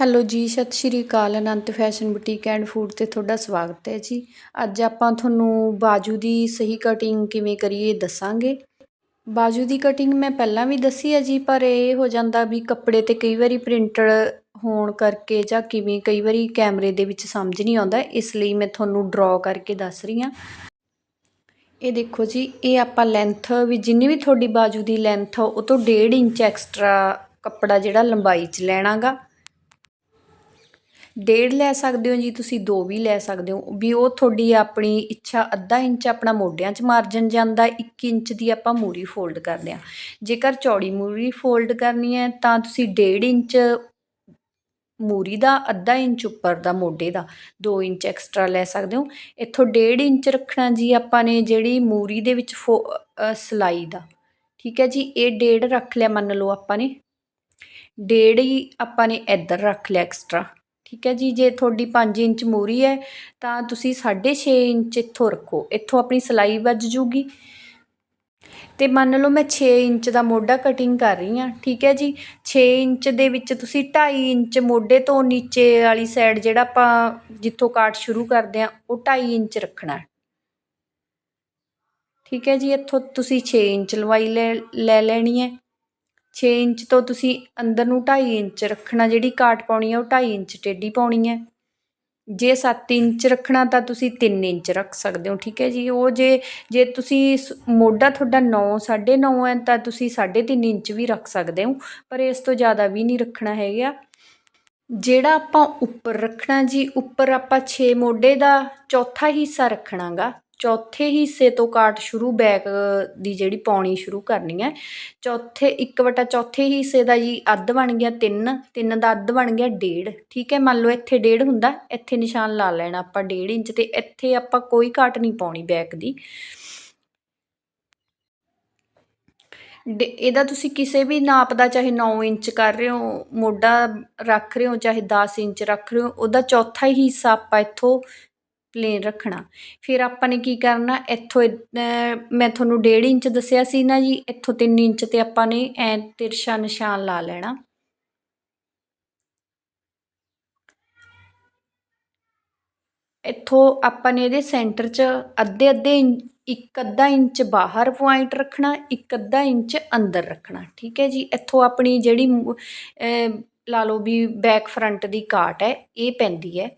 Hello ਜੀ, ਸਤਿ ਸ਼੍ਰੀ ਅਕਾਲ, Anant fashion boutique and food ਤੇ ਤੁਹਾਡਾ ਸਵਾਗਤ ਹੈ ਜੀ। ਅੱਜ ਆਪਾਂ ਤੁਹਾਨੂੰ ਬਾਜੂ ਦੀ ਸਹੀ ਕਟਿੰਗ ਕਿਵੇਂ ਕਰੀਏ ਦੱਸਾਂਗੇ। ਬਾਜੂ ਦੀ ਕਟਿੰਗ ਮੈਂ ਪਹਿਲਾਂ ਵੀ ਦੱਸੀ ਹੈ ਜੀ, ਪਰ ਇਹ ਹੋ ਜਾਂਦਾ ਵੀ ਕੱਪੜੇ ਤੇ ਕਈ ਵਾਰੀ ਪ੍ਰਿੰਟਡ ਹੋਣ ਕਰਕੇ ਜਾਂ ਕਿਵੇਂ ਕਈ ਵਾਰੀ ਕੈਮਰੇ ਦੇ ਵਿੱਚ ਸਮਝ ਨਹੀਂ ਆਉਂਦਾ, ਇਸ ਲਈ ਮੈਂ ਤੁਹਾਨੂੰ ਡਰਾ ਕਰਕੇ ਦੱਸ ਰਹੀ ਹਾਂ। ਇਹ ਦੇਖੋ ਜੀ, ਇਹ ਆਪਾਂ ਲੈਂਥ ਵੀ ਜਿੰਨੀ ਵੀ ਤੁਹਾਡੀ ਬਾਜੂ ਦੀ ਲੈਂਥ ਉਹ ਤੋਂ 1.5 ਇੰਚ ਐਕਸਟਰਾ ਕੱਪੜਾ ਜਿਹੜਾ ਲੰਬਾਈ 'ਚ ਲੈਣਾਗਾ। ਡੇਢ ਲੈ ਸਕਦੇ ਹੋ ਜੀ, ਤੁਸੀਂ ਦੋ ਵੀ ਲੈ ਸਕਦੇ ਹੋ। ਵੀ ਉਹ ਤੁਹਾਡੀ ਆਪਣੀ ਇੱਛਾ ਅੱਧਾ ਇੰਚ ਆਪਣਾ ਮੋਢਿਆਂ 'ਚ ਮਾਰਜਨ ਜਾਂਦਾ 1 ਇੰਚ ਦੀ ਆਪਾਂ ਮੂਰੀ ਫੋਲਡ ਕਰਦੇ ਹਾਂ। ਜੇਕਰ ਚੌੜੀ ਮੂਰੀ ਫੋਲਡ ਕਰਨੀ ਹੈ, ਤਾਂ ਤੁਸੀਂ ਡੇਢ ਇੰਚ ਮੂਰੀ ਦਾ, ਅੱਧਾ ਇੰਚ ਉੱਪਰ ਦਾ, ਮੋਢੇ ਦਾ 2 ਇੰਚ ਐਕਸਟਰਾ ਲੈ ਸਕਦੇ ਹੋ। ਇੱਥੋਂ ਡੇਢ ਇੰਚ ਰੱਖਣਾ ਜੀ ਆਪਾਂ ਨੇ ਜਿਹੜੀ ਮੂਰੀ ਦੇ ਵਿੱਚ ਸਲਾਈ ਦਾ। ਠੀਕ ਹੈ ਜੀ, ਇਹ ਡੇਢ ਰੱਖ ਲਿਆ ਮੰਨ ਲਓ ਆਪਾਂ ਨੇ। ਡੇਢ ਹੀ ਆਪਾਂ ਨੇ ਇੱਧਰ ਰੱਖ ਲਿਆ ਐਕਸਟਰਾ ਠੀਕ ਹੈ ਜੀ, ਜੇ ਤੁਹਾਡੀ 5 ਇੰਚ ਮੂਰੀ ਹੈ, ਤਾਂ ਤੁਸੀਂ 6.5 ਇੰਚ ਇੱਥੋਂ ਰੱਖੋ। ਇੱਥੋਂ ਆਪਣੀ ਸਲਾਈ ਵੱਜ ਜੂਗੀ। ਤੇ ਮੰਨ ਲਓ ਮੈਂ 6 ਇੰਚ ਦਾ ਮੋਢਾ ਕਟਿੰਗ ਕਰ ਰਹੀ ਹਾਂ, ਠੀਕ ਹੈ ਜੀ। 6 ਇੰਚ ਦੇ ਵਿੱਚ ਤੁਸੀਂ 2.5 ਇੰਚ ਮੋਢੇ ਤੋਂ ਨੀਚੇ ਵਾਲੀ ਸਾਈਡ ਜਿਹੜਾ ਆਪਾਂ ਜਿੱਥੋਂ ਕਾਟ ਸ਼ੁਰੂ ਕਰਦੇ ਆ ਉਹ 2.5 ਇੰਚ ਰੱਖਣਾ ਠੀਕ ਹੈ ਜੀ, ਇੱਥੋਂ ਤੁਸੀਂ 6 ਇੰਚ ਲੰਬਾਈ ਲੈ ਲੈਣੀ ਹੈ। 6 ਇੰਚ ਤੋਂ ਤੁਸੀਂ ਅੰਦਰ ਨੂੰ 2.5 ਇੰਚ ਰੱਖਣਾ, ਜਿਹੜੀ ਕਾਟ ਪਾਉਣੀ ਹੈ ਉਹ 2.5 ਇੰਚ ਟੇਢੀ ਪਾਉਣੀ ਹੈ ਜੇ 7 ਇੰਚ ਰੱਖਣਾ ਤਾਂ ਤੁਸੀਂ 3 ਇੰਚ ਰੱਖ ਸਕਦੇ ਹੋ, ਠੀਕ ਹੈ ਜੀ। ਉਹ ਜੇ ਜੇ ਤੁਸੀਂ ਮੋਢਾ ਤੁਹਾਡਾ 9 9.5 ਹੈ ਤਾਂ ਤੁਸੀਂ 3.5 ਇੰਚ ਵੀ ਰੱਖ ਸਕਦੇ ਹੋ, ਪਰ ਇਸ ਤੋਂ ਜ਼ਿਆਦਾ ਵੀ ਨਹੀਂ ਰੱਖਣਾ ਹੈਗਾ। ਜਿਹੜਾ ਆਪਾਂ ਉੱਪਰ ਰੱਖਣਾ ਜੀ, ਉੱਪਰ ਆਪਾਂ 6 ਮੋਢੇ ਦਾ ਚੌਥਾ ਹਿੱਸਾ ਰੱਖਣਾਗਾ ਚੌਥੇ ਹਿੱਸੇ ਤੋਂ ਕਾਟ ਸ਼ੁਰੂ ਬੈਕ ਦੀ ਜਿਹੜੀ ਪਾਉਣੀ ਸ਼ੁਰੂ ਕਰਨੀ ਹੈ। ਚੌਥੇ, ਇੱਕ ਵਟਾ ਚੌਥੇ ਹਿੱਸੇ ਦਾ ਜੀ ਅੱਧ ਬਣ ਗਿਆ 3 3 ਦਾ ਅੱਧ ਬਣ ਗਿਆ 1.5 ਠੀਕ ਹੈ, ਮੰਨ ਲਓ ਇੱਥੇ 1.5 ਹੁੰਦਾ, ਇੱਥੇ ਨਿਸ਼ਾਨ ਲਾ ਲੈਣਾ ਆਪਾਂ 1.5 ਇੰਚ ਤੇ, ਇੱਥੇ ਆਪਾਂ ਕੋਈ ਕਾਟ ਨਹੀਂ ਪਾਉਣੀ ਬੈਕ ਦੀ। ਇਹਦਾ ਤੁਸੀਂ ਕਿਸੇ ਵੀ ਨਾਪ ਦਾ ਚਾਹੇ 9 ਇੰਚ ਕਰ ਰਹੇ ਹੋ, ਮੋਢਾ ਰੱਖ ਰਹੇ ਹੋ, ਚਾਹੇ 10 ਇੰਚ ਰੱਖ ਰਹੇ ਹੋ, ਉਹਦਾ ਚੌਥਾ ਹੀ ਹਿੱਸਾ ਆਪਾਂ ਇੱਥੋਂ ਪਲੇਨ ਰੱਖਣਾ। ਫਿਰ ਆਪਾਂ ਨੇ ਕੀ ਕਰਨਾ, ਇੱਥੋਂ ਮੈਂ ਤੁਹਾਨੂੰ 1.5 ਇੰਚ ਦੱਸਿਆ ਸੀ ਨਾ ਜੀ, ਇੱਥੋਂ 3 ਇੰਚ ਤੇ ਆਪਾਂ ਨੇ ਐ ਤਿਰਛਾ ਨਿਸ਼ਾਨ ਲਾ ਲੈਣਾ। ਇੱਥੋਂ ਆਪਾਂ ਨੇ ਇਹਦੇ ਸੈਂਟਰ 'ਚ ਅੱਧੇ ਅੱਧੇ ਇੱਕ ਅੱਧਾ ਇੰਚ ਬਾਹਰ ਪੁਆਇੰਟ ਰੱਖਣਾ, ਇੱਕ ਅੱਧਾ ਇੰਚ ਅੰਦਰ ਰੱਖਣਾ, ਠੀਕ ਹੈ ਜੀ? ਇੱਥੋਂ ਆਪਣੀ ਜਿਹੜੀ ਲਾ ਲਓ ਵੀ ਬੈਕ ਫਰੰਟ ਦੀ ਕਾਟ ਹੈ, ਇਹ ਪੈਂਦੀ ਹੈ।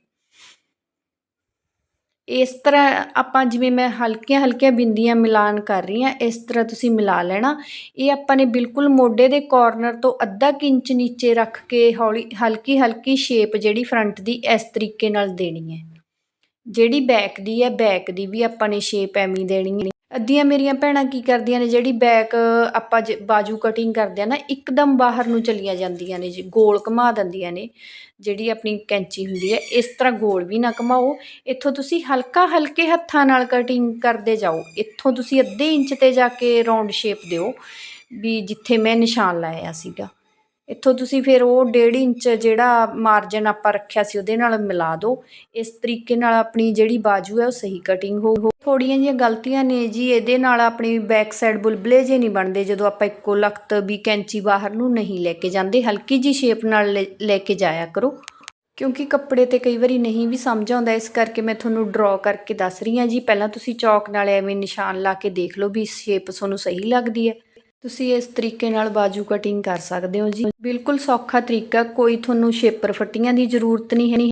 ਇਸ ਤਰ੍ਹਾਂ ਆਪਾਂ ਜਿਵੇਂ ਮੈਂ ਹਲਕੀਆਂ ਹਲਕੀਆਂ ਬਿੰਦੀਆਂ ਮਿਲਾਨ ਕਰ ਰਹੀ ਹਾਂ, ਇਸ ਤਰ੍ਹਾਂ ਤੁਸੀਂ ਮਿਲਾ ਲੈਣਾ। ਇਹ ਆਪਾਂ ਨੇ ਬਿਲਕੁਲ ਮੋਢੇ ਦੇ ਕੋਰਨਰ ਤੋਂ ਅੱਧਾ ਕੁ ਇੰਚ ਨੀਚੇ ਰੱਖ ਕੇ ਹੌਲੀ, ਹਲਕੀ ਹਲਕੀ ਸ਼ੇਪ ਜਿਹੜੀ ਫਰੰਟ ਦੀ ਇਸ ਤਰੀਕੇ ਨਾਲ ਦੇਣੀ ਹੈ। ਜਿਹੜੀ ਬੈਕ ਦੀ ਹੈ ਬੈਕ ਦੀ ਵੀ ਆਪਾਂ ਨੇ ਸ਼ੇਪ ਐਵੇਂ ਦੇਣੀ ਹੈ। ਅੱਧੀਆਂ ਮੇਰੀਆਂ ਭੈਣਾਂ ਕੀ ਕਰਦੀਆਂ ਨੇ, ਜਿਹੜੀ ਬੈਕ ਆਪਾਂ ਜ ਬਾਜੂ ਕਟਿੰਗ ਕਰਦੇ ਆ ਨਾ, ਇੱਕਦਮ ਬਾਹਰ ਨੂੰ ਚਲੀਆਂ ਜਾਂਦੀਆਂ ਨੇ ਜੀ, ਗੋਲ ਘੁਮਾ ਦਿੰਦੀਆਂ ਨੇ, ਜਿਹੜੀ ਆਪਣੀ ਕੈਂਚੀ ਹੁੰਦੀ ਹੈ, ਇਸ ਤਰ੍ਹਾਂ ਗੋਲ ਵੀ ਨਾ ਘਮਾਓ। ਇੱਥੋਂ ਤੁਸੀਂ ਹਲਕਾ ਹਲਕੇ ਹੱਥਾਂ ਨਾਲ ਕਟਿੰਗ ਕਰਦੇ ਜਾਓ। ਇੱਥੋਂ ਤੁਸੀਂ ਅੱਧੇ ਇੰਚ ਤੇ ਜਾ ਕੇ ਰਾਉਂਡ ਸ਼ੇਪ ਦਿਓ, ਵੀ ਜਿੱਥੇ ਮੈਂ ਨਿਸ਼ਾਨ ਲਾਇਆ ਸੀਗਾ। ਇੱਥੋਂ ਤੁਸੀਂ ਫਿਰ ਉਹ ਡੇਢ ਇੰਚ ਜਿਹੜਾ ਮਾਰਜਨ ਆਪਾਂ ਰੱਖਿਆ ਸੀ, ਉਹਦੇ ਨਾਲ ਮਿਲਾ ਦਿਓ। ਇਸ ਤਰੀਕੇ ਨਾਲ ਆਪਣੀ ਜਿਹੜੀ ਬਾਜੂ ਹੈ, ਉਹ ਸਹੀ ਕਟਿੰਗ ਹੋ ਥੋੜੀਆਂ ਜਿਹੀਆਂ ਗਲਤੀਆਂ ਨੇ ਜੀ, ਇਹਦੇ ਨਾਲ ਆਪਣੀ ਬੈਕ ਸਾਈਡ ਬੁਲਬਲੇ ਜੇ ਨਹੀਂ ਬਣਦੇ, ਜਦੋਂ ਆਪਾਂ ਇੱਕੋ ਲਖਤ ਵੀ ਕੈਂਚੀ ਬਾਹਰ ਨੂੰ ਨਹੀਂ ਲੈ ਕੇ ਜਾਂਦੇ, ਹਲਕੀ ਜੀ ਸ਼ੇਪ ਨਾਲ ਲੈ ਕੇ ਜਾਇਆ ਕਰੋ। ਕਿਉਂਕਿ ਕੱਪੜੇ ਤੇ ਕਈ ਵਾਰੀ ਨਹੀਂ ਵੀ ਸਮਝ ਆਉਂਦਾ, ਇਸ ਕਰਕੇ ਮੈਂ ਤੁਹਾਨੂੰ ਡਰਾ ਕਰਕੇ ਦੱਸ ਰਹੀ ਹਾਂ ਜੀ। ਪਹਿਲਾਂ ਤੁਸੀਂ ਚੌਕ ਨਾਲ ਐਵੇਂ ਨਿਸ਼ਾਨ ਲਾ ਕੇ ਦੇਖ ਲਓ ਵੀ ਸ਼ੇਪ ਤੁਹਾਨੂੰ ਸਹੀ ਲੱਗਦੀ ਹੈ। ਤੁਸੀਂ ਇਸ ਤਰੀਕੇ ਨਾਲ ਬਾਜੂ ਕਟਿੰਗ ਕਰ ਸਕਦੇ ਹੋ ਜੀ। ਬਿਲਕੁਲ ਸੌਖਾ ਤਰੀਕਾ, ਕੋਈ ਤੁਹਾਨੂੰ ਸ਼ੇਪਰ ਫੱਟੀਆਂ ਦੀ ਜ਼ਰੂਰਤ ਨਹੀਂ ਹੈ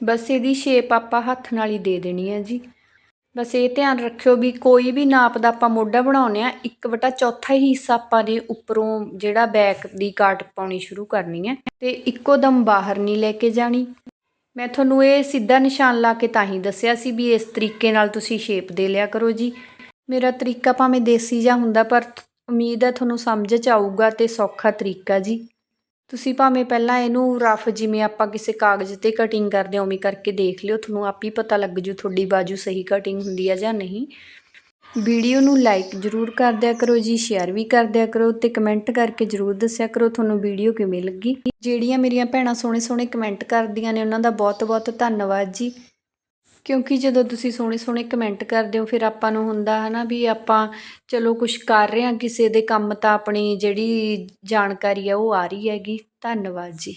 ਬਸ ਇਹਦੀ ਸ਼ੇਪ ਆਪਾਂ ਹੱਥ ਨਾਲ ਹੀ ਦੇ ਦੇਣੀ ਹੈ ਜੀ। ਬਸ ਇਹ ਧਿਆਨ ਰੱਖਿਓ ਵੀ ਕੋਈ ਵੀ ਨਾਪ ਦਾ ਆਪਾਂ ਮੋਢਾ ਬਣਾਉਨੇ ਆ ਇੱਕ ਵਟਾ ਚੌਥਾ ਹੀ ਹਿੱਸਾ ਆਪਾਂ ਨੇ ਉੱਪਰੋਂ ਜਿਹੜਾ ਬੈਕ ਦੀ ਕਾਟ ਪਾਉਣੀ ਸ਼ੁਰੂ ਕਰਨੀ ਹੈ ਤੇ ਇੱਕੋ ਦਮ ਬਾਹਰ ਨਹੀਂ ਲੈ ਕੇ ਜਾਣੀ। ਮੈਂ ਤੁਹਾਨੂੰ ਇਹ ਸਿੱਧਾ ਨਿਸ਼ਾਨ ਲਾ ਕੇ ਤਾਂ ਹੀ ਦੱਸਿਆ ਸੀ ਵੀ ਇਸ ਤਰੀਕੇ ਨਾਲ ਤੁਸੀਂ ਸ਼ੇਪ ਦੇ ਲਿਆ ਕਰੋ ਜੀ। ਮੇਰਾ ਤਰੀਕਾ ਭਾਵੇਂ ਦੇਸੀ ਜਾਂ ਹੁੰਦਾ, ਪਰ ਉਮੀਦ ਹੈ ਤੁਹਾਨੂੰ ਸਮਝ ਚ ਆਊਗਾ ਤੇ ਸੌਖਾ ਤਰੀਕਾ ਜੀ। ਤੁਸੀਂ ਭਾਵੇਂ ਪਹਿਲਾਂ ਇਹਨੂੰ ਰਫ ਜਿਵੇਂ ਆਪਾਂ ਕਿਸੇ ਕਾਗਜ਼ ਤੇ ਕਟਿੰਗ ਕਰਦੇ ਹਾਂ, ਉਵੇਂ ਕਰਕੇ ਦੇਖ ਲਿਓ, ਤੁਹਾਨੂੰ ਆਪ ਹੀ ਪਤਾ ਲੱਗ ਜੂ ਤੁਹਾਡੀ ਬਾਜੂ ਸਹੀ ਕਟਿੰਗ ਹੁੰਦੀ ਹੈ ਜਾਂ ਨਹੀਂ। ਵੀਡੀਓ ਨੂੰ ਲਾਈਕ ਜ਼ਰੂਰ ਕਰ ਦਿਆ ਕਰੋ ਜੀ ਸ਼ੇਅਰ ਵੀ ਕਰ ਦਿਆ ਕਰੋ ਤੇ ਕਮੈਂਟ ਕਰਕੇ ਜ਼ਰੂਰ ਦੱਸਿਆ ਕਰੋ ਤੁਹਾਨੂੰ ਵੀਡੀਓ ਕਿਵੇਂ ਲੱਗੀ। ਜਿਹੜੀਆਂ ਮੇਰੀਆਂ ਭੈਣਾਂ ਸੋਹਣੇ ਸੋਹਣੇ ਕਮੈਂਟ ਕਰਦੀਆਂ ਨੇ, ਉਹਨਾਂ ਦਾ ਬਹੁਤ ਬਹੁਤ ਧੰਨਵਾਦ ਜੀ। ਕਿਉਂਕਿ ਜਦੋਂ ਤੁਸੀਂ ਸੋਹਣੇ ਸੋਹਣੇ ਕਮੈਂਟ ਕਰਦੇ ਹੋ, ਫਿਰ ਆਪਾਂ ਨੂੰ ਹੁੰਦਾ ਹੈ ਨਾ ਵੀ ਆਪਾਂ ਚਲੋ ਕੁਝ ਕਰ ਰਹੇ ਹਾਂ, ਕਿਸੇ ਦੇ ਕੰਮ ਤਾਂ ਆਪਣੀ ਜਿਹੜੀ ਜਾਣਕਾਰੀ ਆ ਉਹ ਆ ਰਹੀ ਹੈਗੀ। ਧੰਨਵਾਦ ਜੀ।